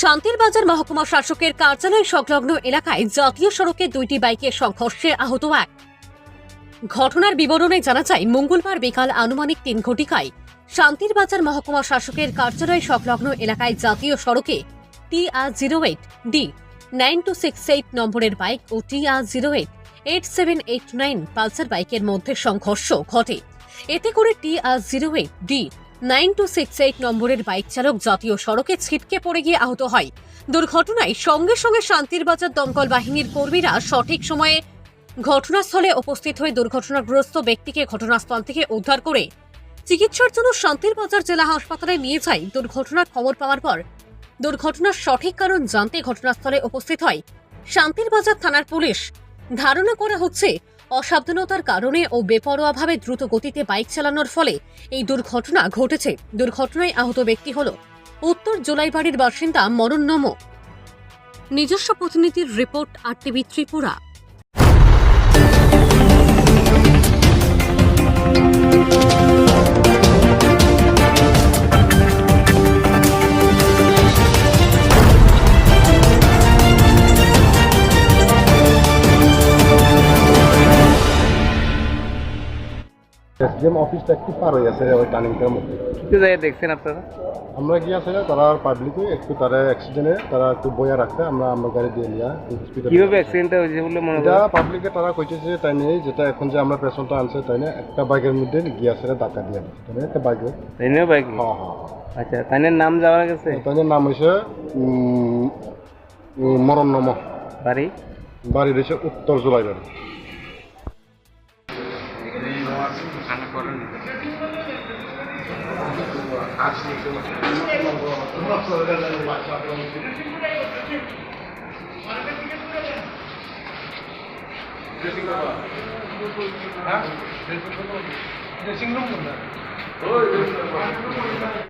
শান্তির বাজার মহকুমা শাসকের কার্যালয় সংলগ্ন এলাকায় জাতীয় সড়কে দুইটি বাইকের সংঘর্ষে আহত এক। ঘটনার বিবরণে জানা যায়, মঙ্গলবার বিকাল আনুমানিক তিন ঘটিকায় শান্তির বাজার মহকুমা শাসকের কার্যালয় সংলগ্ন এলাকায় জাতীয় সড়কে T R zero eight, D nine two six eight নম্বরের বাইক ও T R zero eight eight seven eight nine Pulsar বাইকের মধ্যে সংঘর্ষ ঘটে। এতে করে T R zero eight, D nine two six eight নম্বরের বাইক চালক জাতীয় সড়কে ছিটকে পড়ে গিয়ে আহত হয়। দুর্ঘটনায় সঙ্গে সঙ্গে শান্তির বাজার দমকল বাহিনীর কর্মীরা সঠিক সময়ে ঘটনাস্থলে উপস্থিত হয়ে দুর্ঘটনাগ্রস্ত ব্যক্তিকে ঘটনাস্থল থেকে উদ্ধার করে চিকিৎসার জন্য শান্তির বাজার জেলা হাসপাতালে নিয়ে যায়। দুর্ঘটনার খবর পাওয়ার পর দুর্ঘটনার সঠিক কারণ জানতে ঘটনাস্থলে উপস্থিত হয়। শান্তির বাজার থানার পুলিশ। ধারণা করা হচ্ছে অসাবধানতার কারণে ও বেপরোয়াভাবে দ্রুত গতিতে বাইক চালানোর ফলে এই দুর্ঘটনা ঘটেছে। দুর্ঘটনায় আহত ব্যক্তি হল উত্তর জোলাইবাড়ির বাসিন্দা মরণ নম। নিজস্ব প্রতিনিধির রিপোর্ট আর টিভি ত্রিপুরা। এসডিএম অফিসটা একটু পার হয়ে আছে ওই টার্নিংটার মধ্যে। কি জায়গায় দেখছেন আপনারা? আমরা গিয়ে আছে তারা পাবলিকে একটু তারা অ্যাক্সিডেন্টে তারা একটু বয়া রাখতে আমরা আমরা গাড়ি দিয়ে নিয়ে হসপিটাল কীভাবে অ্যাক্সিডেন্টটা হয়েছে বলে মনে হয় পাবলিকে তারা কইছে যে তাই নিয়ে যেটা এখন যে আমরা পেশেন্টটা আনছে তাই নিয়ে একটা বাইকের মধ্যে গিয়ে আছে ধাক্কা দিয়ে তাই নিয়ে একটা বাইকে তাই নিয়ে বাইক হ্যাঁ হ্যাঁ আচ্ছা তাই নিয়ে নাম যাওয়া গেছে? তাই নিয়ে নাম উম, মরণ নম বাড়ি? বাড়ি রয়েছে উত্তর জুলাই বাড়ি। ড্রেসিং রুম কোনটা